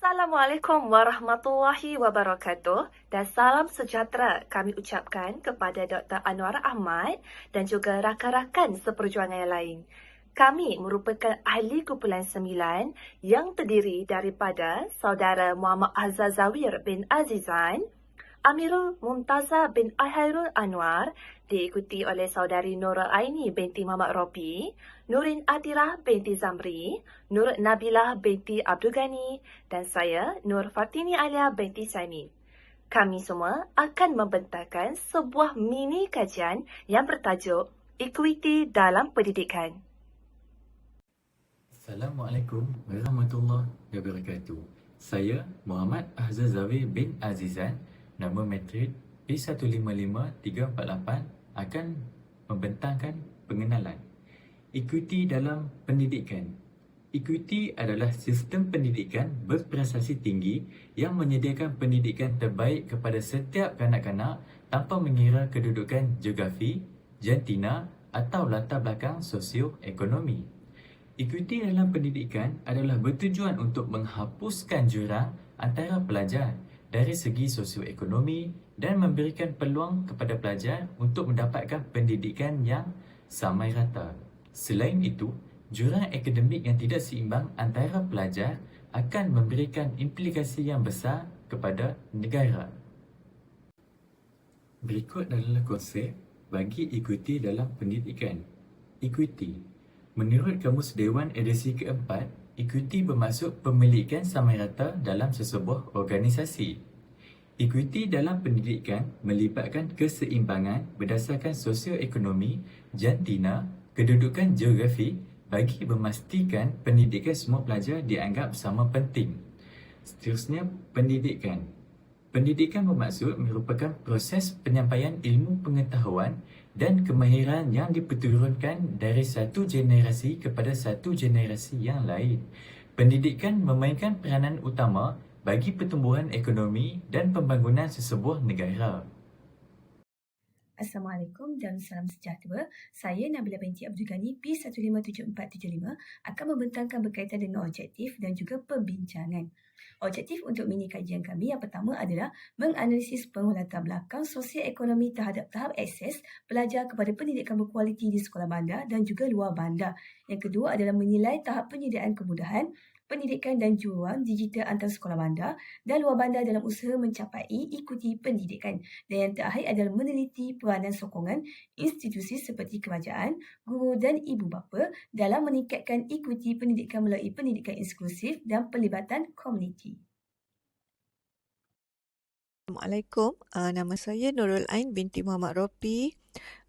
Assalamualaikum warahmatullahi wabarakatuh dan salam sejahtera kami ucapkan kepada Dr. Anwar Ahmad dan juga rakan-rakan seperjuangan yang lain. Kami merupakan ahli kumpulan sembilan yang terdiri daripada saudara Muhammad Azhar Zawir bin Azizan, Amirul Mumtaza bin Ahairul Anwar diikuti oleh saudari Nurul Aini binti Muhammad Robi, Nurin Atirah binti Zamri, Nur Nabilah binti Abdul Ghani dan saya Nur Fatini Alia binti Sani. Kami semua akan membentangkan sebuah mini kajian yang bertajuk Equity dalam Pendidikan. Assalamualaikum warahmatullahi wabarakatuh. Saya Muhammad Ahzal Zawi bin Azizan Nama matrik P155348 akan membentangkan pengenalan. Ikuti dalam pendidikan. Ikuti adalah sistem pendidikan berprestasi tinggi yang menyediakan pendidikan terbaik kepada setiap kanak-kanak tanpa mengira kedudukan geografi, jantina atau latar belakang sosioekonomi. Ikuti dalam pendidikan adalah bertujuan untuk menghapuskan jurang antara pelajar dari segi sosioekonomi dan memberikan peluang kepada pelajar untuk mendapatkan pendidikan yang samai rata. Selain itu, jurang akademik yang tidak seimbang antara pelajar akan memberikan implikasi yang besar kepada negara. Berikut adalah konsep bagi ikuti dalam pendidikan. Ikuti. Menurut Kamus Dewan edisi keempat, Equity bermaksud pemilikan samai rata dalam sesebuah organisasi. Equity dalam pendidikan melibatkan keseimbangan berdasarkan sosioekonomi, jantina, kedudukan geografi bagi memastikan pendidikan semua pelajar dianggap sama penting. Seterusnya, pendidikan. Pendidikan bermaksud merupakan proses penyampaian ilmu pengetahuan dan kemahiran yang diperturunkan dari satu generasi kepada satu generasi yang lain. Pendidikan memainkan peranan utama bagi pertumbuhan ekonomi dan pembangunan sesebuah negara. Assalamualaikum dan salam sejahtera. Saya Nabila binti Abdul Ghani P157475 akan membentangkan berkaitan dengan objektif dan juga perbincangan. Objektif untuk mini kajian kami yang pertama adalah menganalisis pengolatar belakang sosial-ekonomi terhadap tahap akses pelajar kepada pendidikan berkualiti di sekolah bandar dan juga luar bandar. Yang kedua adalah menilai tahap penyediaan kemudahan pendidikan dan juruan digital antara sekolah bandar dan luar bandar dalam usaha mencapai ikuti pendidikan. Dan yang terakhir adalah meneliti peranan sokongan institusi seperti kerajaan, guru dan ibu bapa dalam meningkatkan ikuti pendidikan melalui pendidikan inklusif dan pelibatan komuniti. Assalamualaikum. Uh, nama saya Nurul Ain binti Muhammad Ropi.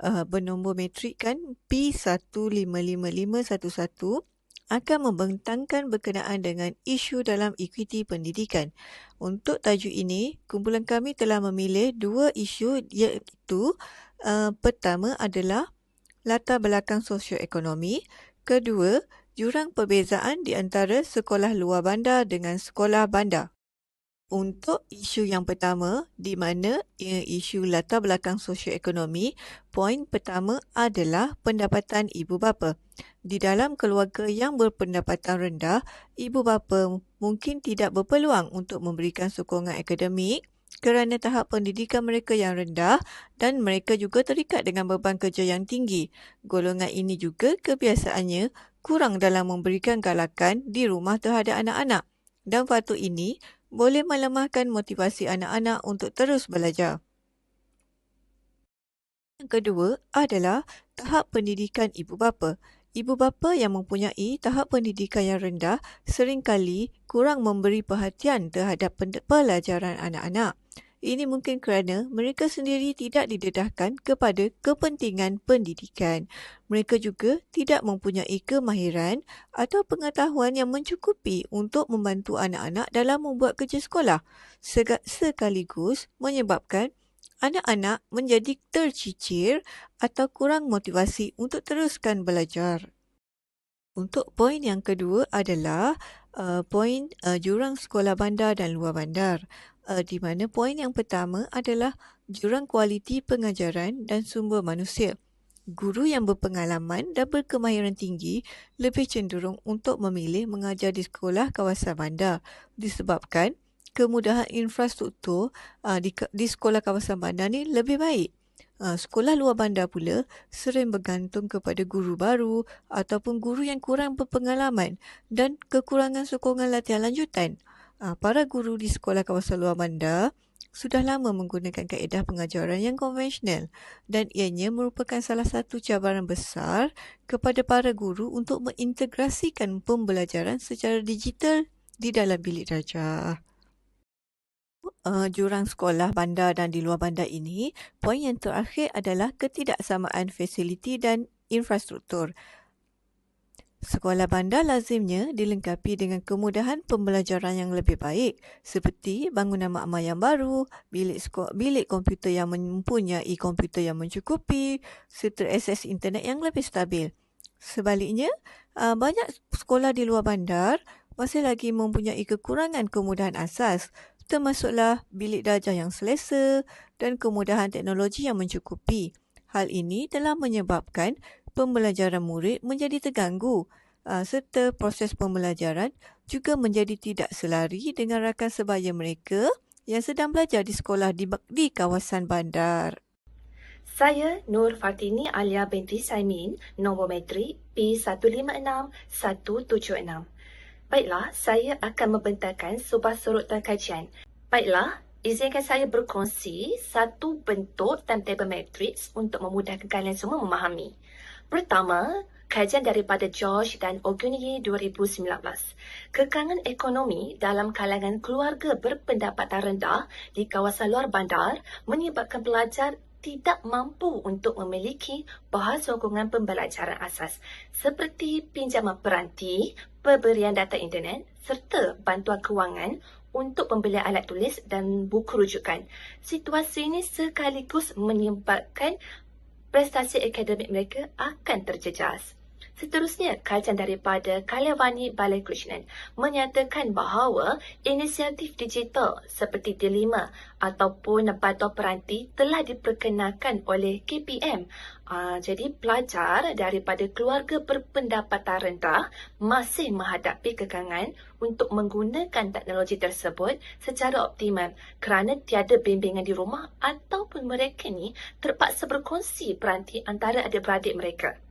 Uh, bernombor metrik kan P155511 akan membentangkan berkenaan dengan isu dalam ekuiti pendidikan. Untuk tajuk ini, kumpulan kami telah memilih dua isu iaitu uh, pertama adalah latar belakang sosioekonomi, kedua jurang perbezaan di antara sekolah luar bandar dengan sekolah bandar. Untuk isu yang pertama, di mana isu latar belakang sosioekonomi, poin pertama adalah pendapatan ibu bapa. Di dalam keluarga yang berpendapatan rendah, ibu bapa mungkin tidak berpeluang untuk memberikan sokongan akademik kerana tahap pendidikan mereka yang rendah dan mereka juga terikat dengan beban kerja yang tinggi. Golongan ini juga kebiasaannya kurang dalam memberikan galakan di rumah terhadap anak-anak. Dan faktor ini boleh melemahkan motivasi anak-anak untuk terus belajar. Yang kedua adalah tahap pendidikan ibu bapa. Ibu bapa yang mempunyai tahap pendidikan yang rendah seringkali kurang memberi perhatian terhadap pelajaran anak-anak. Ini mungkin kerana mereka sendiri tidak didedahkan kepada kepentingan pendidikan. Mereka juga tidak mempunyai kemahiran atau pengetahuan yang mencukupi untuk membantu anak-anak dalam membuat kerja sekolah. Sekaligus menyebabkan anak-anak menjadi tercicir atau kurang motivasi untuk teruskan belajar. Untuk poin yang kedua adalah uh, poin uh, jurang sekolah bandar dan luar bandar uh, di mana poin yang pertama adalah jurang kualiti pengajaran dan sumber manusia. guru yang berpengalaman dan berkemahiran tinggi lebih cenderung untuk memilih mengajar di sekolah kawasan bandar disebabkan kemudahan infrastruktur uh, di, di sekolah kawasan bandar ni lebih baik. Uh, sekolah luar bandar pula sering bergantung kepada guru baru ataupun guru yang kurang berpengalaman dan kekurangan sokongan latihan lanjutan. Uh, para guru di sekolah kawasan luar bandar sudah lama menggunakan kaedah pengajaran yang konvensional dan ianya merupakan salah satu cabaran besar kepada para guru untuk mengintegrasikan pembelajaran secara digital di dalam bilik darjah. Uh, jurang sekolah bandar dan di luar bandar ini, poin yang terakhir adalah ketidaksamaan fasiliti dan infrastruktur. Sekolah bandar lazimnya dilengkapi dengan kemudahan pembelajaran yang lebih baik seperti bangunan makmal yang baru, bilik, bilik komputer yang mempunyai komputer yang mencukupi serta akses internet yang lebih stabil. Sebaliknya, banyak sekolah di luar bandar masih lagi mempunyai kekurangan kemudahan asas termasuklah bilik darjah yang selesa dan kemudahan teknologi yang mencukupi. Hal ini telah menyebabkan pembelajaran murid menjadi terganggu serta proses pembelajaran juga menjadi tidak selari dengan rakan sebaya mereka yang sedang belajar di sekolah di, di kawasan bandar. Saya Nur Fatini Alia binti Saimin, nombor metrik P156-176. Baiklah, saya akan membentangkan sebuah surutan kajian. Baiklah, izinkan saya berkongsi satu bentuk timetable matrix untuk memudahkan kalian semua memahami. Pertama, kajian daripada George dan Oguni 2019. Kekangan ekonomi dalam kalangan keluarga berpendapatan rendah di kawasan luar bandar menyebabkan pelajar tidak mampu untuk memiliki bahan sokongan pembelajaran asas seperti pinjaman peranti, pemberian data internet serta bantuan kewangan untuk pembelian alat tulis dan buku rujukan. Situasi ini sekaligus menyebabkan prestasi akademik mereka akan terjejas. Seterusnya, kajian daripada Kalyavani Balai Krishnan menyatakan bahawa inisiatif digital seperti D5 ataupun bantuan peranti telah diperkenalkan oleh KPM. Uh, ah, jadi, pelajar daripada keluarga berpendapatan rendah masih menghadapi kekangan untuk menggunakan teknologi tersebut secara optimal kerana tiada bimbingan di rumah ataupun mereka ni terpaksa berkongsi peranti antara adik-beradik mereka.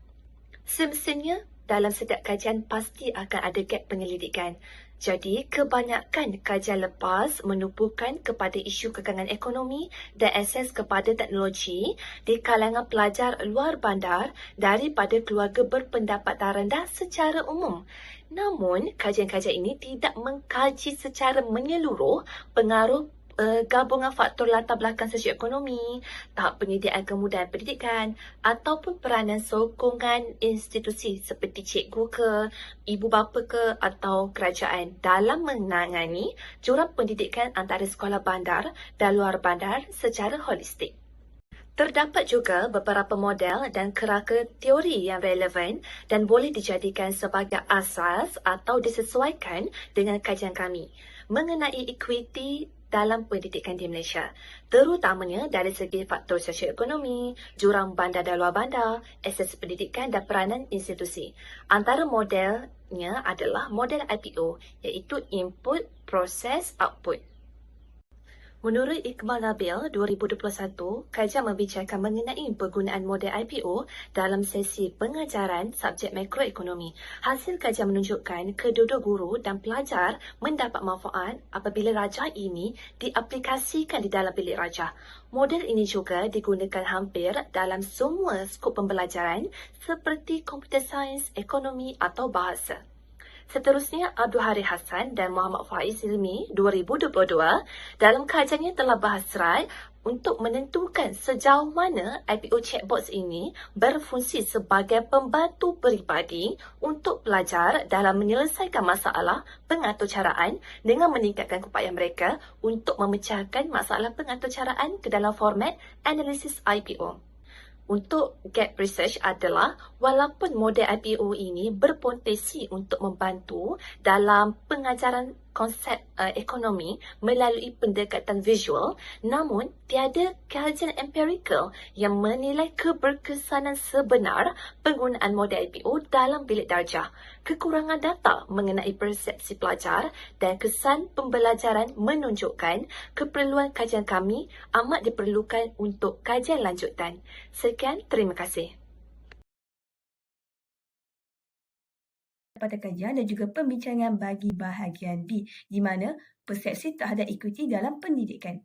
Semestinya, dalam setiap kajian pasti akan ada gap penyelidikan. Jadi, kebanyakan kajian lepas menupukan kepada isu kekangan ekonomi dan akses kepada teknologi di kalangan pelajar luar bandar daripada keluarga berpendapatan rendah secara umum. Namun, kajian-kajian ini tidak mengkaji secara menyeluruh pengaruh uh, gabungan faktor latar belakang sosioekonomi, tahap penyediaan kemudahan pendidikan ataupun peranan sokongan institusi seperti cikgu ke, ibu bapa ke atau kerajaan dalam menangani jurang pendidikan antara sekolah bandar dan luar bandar secara holistik. Terdapat juga beberapa model dan kerangka teori yang relevan dan boleh dijadikan sebagai asas atau disesuaikan dengan kajian kami mengenai equity dalam pendidikan di Malaysia, terutamanya dari segi faktor sosioekonomi, jurang bandar dan luar bandar, akses pendidikan dan peranan institusi. Antara modelnya adalah model IPO iaitu Input, Process, Output. Menurut Iqbal Nabil 2021, kajian membicarakan mengenai penggunaan model IPO dalam sesi pengajaran subjek makroekonomi. Hasil kajian menunjukkan kedua-dua guru dan pelajar mendapat manfaat apabila rajah ini diaplikasikan di dalam bilik rajah. Model ini juga digunakan hampir dalam semua skop pembelajaran seperti computer science, ekonomi atau bahasa. Seterusnya, Abdul Hari Hassan dan Muhammad Faiz Ilmi 2022 dalam kajiannya telah bahas serai untuk menentukan sejauh mana IPO chatbots ini berfungsi sebagai pembantu peribadi untuk pelajar dalam menyelesaikan masalah pengaturcaraan dengan meningkatkan keupayaan mereka untuk memecahkan masalah pengaturcaraan ke dalam format analisis IPO untuk gap research adalah walaupun model IPO ini berpotensi untuk membantu dalam pengajaran konsep uh, ekonomi melalui pendekatan visual namun tiada kajian empirikal yang menilai keberkesanan sebenar penggunaan model IPO dalam bilik darjah. Kekurangan data mengenai persepsi pelajar dan kesan pembelajaran menunjukkan keperluan kajian kami amat diperlukan untuk kajian lanjutan. Sekian, terima kasih. Pada kajian dan juga pembincangan bagi bahagian B di mana persepsi terhadap ekuiti dalam pendidikan.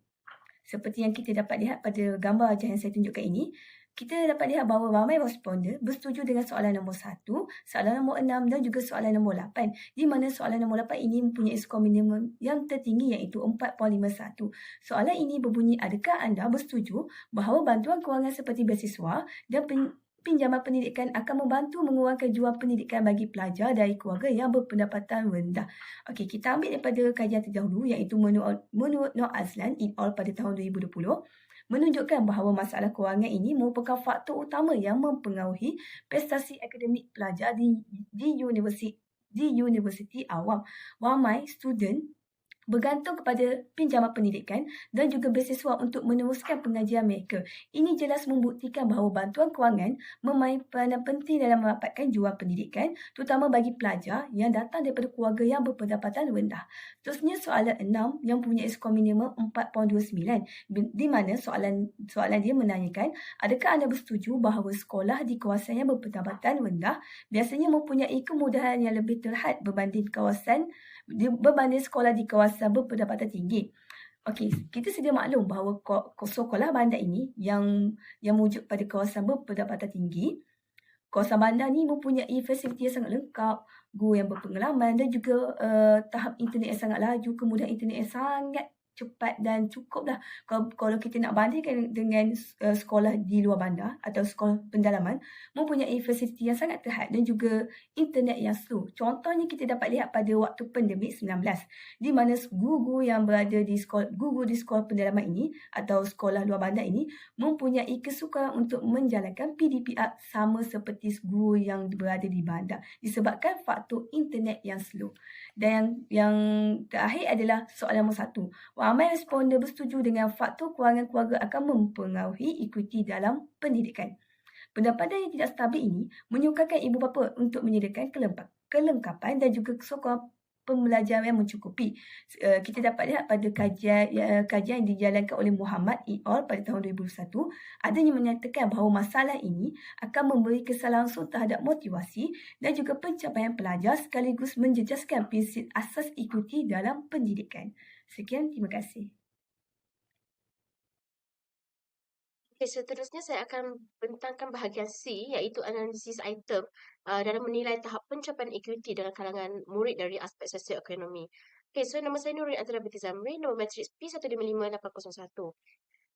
Seperti yang kita dapat lihat pada gambar yang saya tunjukkan ini, kita dapat lihat bahawa ramai responder bersetuju dengan soalan nombor 1, soalan nombor 6 dan juga soalan nombor 8 di mana soalan nombor 8 ini mempunyai skor minimum yang tertinggi iaitu 4.51. Soalan ini berbunyi adakah anda bersetuju bahawa bantuan kewangan seperti beasiswa dan pinjaman pendidikan akan membantu mengurangkan jual pendidikan bagi pelajar dari keluarga yang berpendapatan rendah. Okey, kita ambil daripada kajian terdahulu iaitu menurut, menurut Noor Azlan in all pada tahun 2020 menunjukkan bahawa masalah kewangan ini merupakan faktor utama yang mempengaruhi prestasi akademik pelajar di di universiti di universiti awam. Ramai student bergantung kepada pinjaman pendidikan dan juga beasiswa untuk meneruskan pengajian mereka. Ini jelas membuktikan bahawa bantuan kewangan memain peranan penting dalam merapatkan jual pendidikan terutama bagi pelajar yang datang daripada keluarga yang berpendapatan rendah. Terusnya soalan 6 yang punya skor minimum 4.29 di mana soalan soalan dia menanyakan adakah anda bersetuju bahawa sekolah di kawasan yang berpendapatan rendah biasanya mempunyai kemudahan yang lebih terhad berbanding kawasan berbanding sekolah di kawasan berpendapatan tinggi. Okey, kita sedia maklum bahawa sekolah bandar ini yang yang wujud pada kawasan berpendapatan tinggi, kawasan bandar ni mempunyai fasiliti yang sangat lengkap, guru yang berpengalaman dan juga uh, tahap internet yang sangat laju, kemudian internet yang sangat cepat dan cukup lah. Kalau, kalau kita nak bandingkan dengan uh, sekolah di luar bandar atau sekolah pendalaman, mempunyai fasiliti yang sangat terhad dan juga internet yang slow. Contohnya kita dapat lihat pada waktu pandemik 19, di mana guru-guru yang berada di sekolah, guru di sekolah pendalaman ini atau sekolah luar bandar ini mempunyai kesukaran untuk menjalankan PDPR sama seperti guru yang berada di bandar disebabkan faktor internet yang slow. Dan yang, yang terakhir adalah soalan nombor satu ramai responden bersetuju dengan faktor kewangan keluarga akan mempengaruhi ekuiti dalam pendidikan. Pendapatan yang tidak stabil ini menyukarkan ibu bapa untuk menyediakan kelengkapan dan juga sokongan pembelajaran yang mencukupi. Uh, kita dapat lihat pada kajian uh, kajian yang dijalankan oleh Muhammad et al. pada tahun 2001, adanya menyatakan bahawa masalah ini akan memberi kesan langsung terhadap motivasi dan juga pencapaian pelajar sekaligus menjejaskan prinsip asas ikuti dalam pendidikan. Sekian, terima kasih. Okay, seterusnya saya akan bentangkan bahagian C iaitu analisis item uh, dalam menilai tahap pencapaian equity dalam kalangan murid dari aspek sosioekonomi. Okay, so nama saya Nurin Azra Binti Zamri, nombor matriks P155801.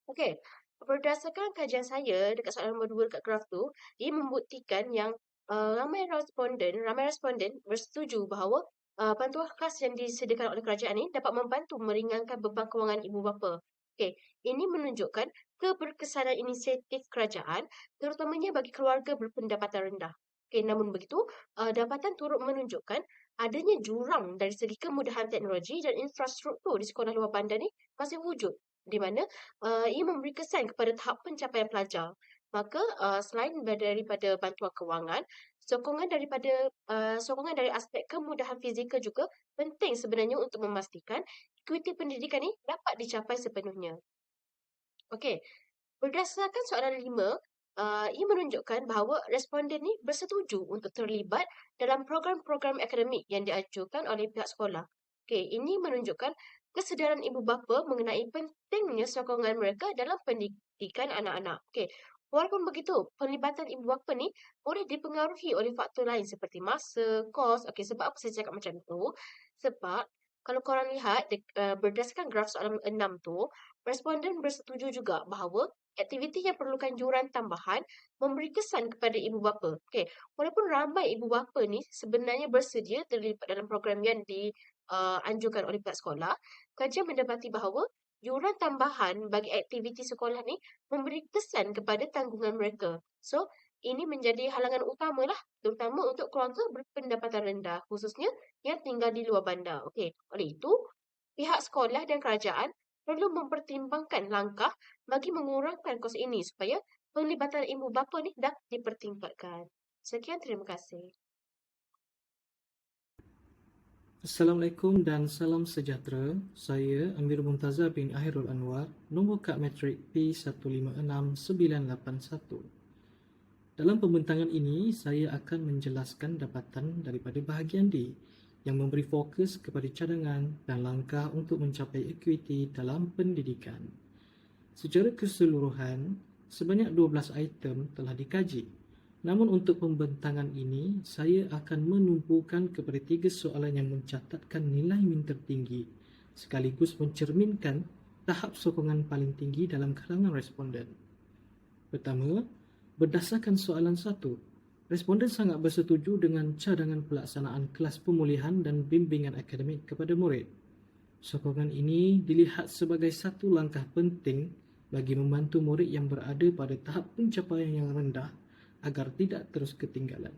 Okay, berdasarkan kajian saya dekat soalan nombor 2 dekat graf tu, ia membuktikan yang uh, ramai responden, ramai responden bersetuju bahawa uh, bantuan khas yang disediakan oleh kerajaan ini dapat membantu meringankan beban kewangan ibu bapa. Okey, ini menunjukkan keberkesanan inisiatif kerajaan terutamanya bagi keluarga berpendapatan rendah. Okey, namun begitu, uh, dapatan turut menunjukkan adanya jurang dari segi kemudahan teknologi dan infrastruktur di sekolah luar bandar ini masih wujud di mana uh, ia memberi kesan kepada tahap pencapaian pelajar. Maka uh, selain daripada bantuan kewangan, sokongan daripada uh, sokongan dari aspek kemudahan fizikal juga penting sebenarnya untuk memastikan ekuiti pendidikan ini dapat dicapai sepenuhnya. Okey, berdasarkan soalan lima, uh, ia menunjukkan bahawa responden ini bersetuju untuk terlibat dalam program-program akademik yang diajukan oleh pihak sekolah. Okey, ini menunjukkan kesedaran ibu bapa mengenai pentingnya sokongan mereka dalam pendidikan anak-anak. Okey, Walaupun begitu, pelibatan ibu bapa ni boleh dipengaruhi oleh faktor lain seperti masa, kos. Okey, sebab apa saya cakap macam tu? Sebab kalau korang lihat uh, berdasarkan graf soalan 6 tu, responden bersetuju juga bahawa aktiviti yang perlukan juran tambahan memberi kesan kepada ibu bapa. Okey, walaupun ramai ibu bapa ni sebenarnya bersedia terlibat dalam program yang dianjurkan uh, oleh pihak sekolah, kajian mendapati bahawa yuran tambahan bagi aktiviti sekolah ni memberi kesan kepada tanggungan mereka. So, ini menjadi halangan utama lah, terutama untuk keluarga berpendapatan rendah, khususnya yang tinggal di luar bandar. Okey, oleh itu, pihak sekolah dan kerajaan perlu mempertimbangkan langkah bagi mengurangkan kos ini supaya penglibatan ibu bapa ni dah dipertingkatkan. Sekian, terima kasih. Assalamualaikum dan salam sejahtera. Saya Amir Muntaza bin Ahirul Anwar, nombor kad matrik P156981. Dalam pembentangan ini, saya akan menjelaskan dapatan daripada bahagian D yang memberi fokus kepada cadangan dan langkah untuk mencapai ekuiti dalam pendidikan. Secara keseluruhan, sebanyak 12 item telah dikaji. Namun untuk pembentangan ini, saya akan menumpukan kepada tiga soalan yang mencatatkan nilai min tertinggi sekaligus mencerminkan tahap sokongan paling tinggi dalam kalangan responden. Pertama, berdasarkan soalan satu, responden sangat bersetuju dengan cadangan pelaksanaan kelas pemulihan dan bimbingan akademik kepada murid. Sokongan ini dilihat sebagai satu langkah penting bagi membantu murid yang berada pada tahap pencapaian yang rendah agar tidak terus ketinggalan.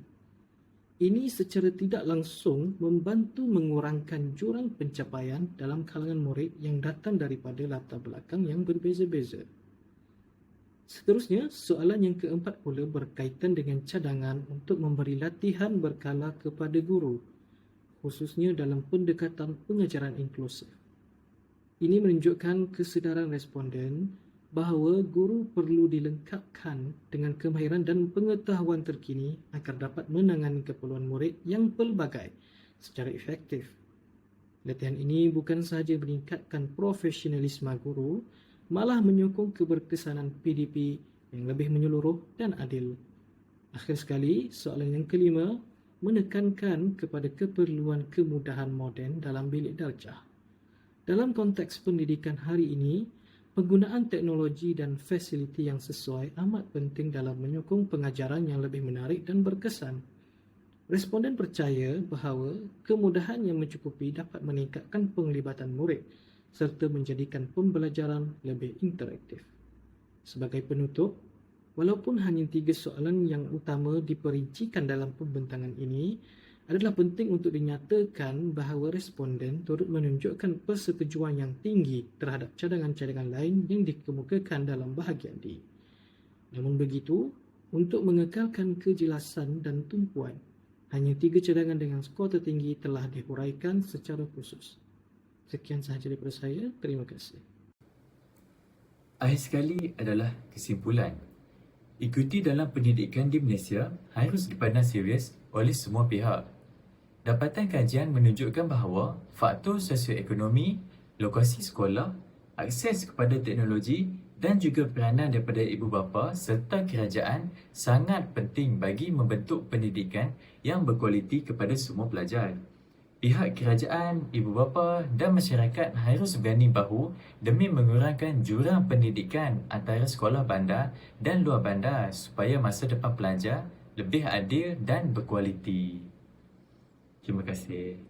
Ini secara tidak langsung membantu mengurangkan jurang pencapaian dalam kalangan murid yang datang daripada latar belakang yang berbeza-beza. Seterusnya, soalan yang keempat pula berkaitan dengan cadangan untuk memberi latihan berkala kepada guru, khususnya dalam pendekatan pengajaran inklusif. Ini menunjukkan kesedaran responden bahawa guru perlu dilengkapkan dengan kemahiran dan pengetahuan terkini agar dapat menangani keperluan murid yang pelbagai secara efektif. Latihan ini bukan sahaja meningkatkan profesionalisme guru, malah menyokong keberkesanan PDP yang lebih menyeluruh dan adil. Akhir sekali, soalan yang kelima menekankan kepada keperluan kemudahan moden dalam bilik darjah. Dalam konteks pendidikan hari ini, Penggunaan teknologi dan fasiliti yang sesuai amat penting dalam menyokong pengajaran yang lebih menarik dan berkesan. Responden percaya bahawa kemudahan yang mencukupi dapat meningkatkan penglibatan murid serta menjadikan pembelajaran lebih interaktif. Sebagai penutup, walaupun hanya tiga soalan yang utama diperincikan dalam pembentangan ini, adalah penting untuk dinyatakan bahawa responden turut menunjukkan persetujuan yang tinggi terhadap cadangan-cadangan lain yang dikemukakan dalam bahagian D. Namun begitu, untuk mengekalkan kejelasan dan tumpuan, hanya tiga cadangan dengan skor tertinggi telah dihuraikan secara khusus. Sekian sahaja daripada saya. Terima kasih. Akhir sekali adalah kesimpulan. Ikuti dalam pendidikan di Malaysia harus dipandang serius oleh semua pihak Dapatan kajian menunjukkan bahawa faktor sosioekonomi, lokasi sekolah, akses kepada teknologi dan juga peranan daripada ibu bapa serta kerajaan sangat penting bagi membentuk pendidikan yang berkualiti kepada semua pelajar. Pihak kerajaan, ibu bapa dan masyarakat harus berani bahu demi mengurangkan jurang pendidikan antara sekolah bandar dan luar bandar supaya masa depan pelajar lebih adil dan berkualiti. Terima kasih.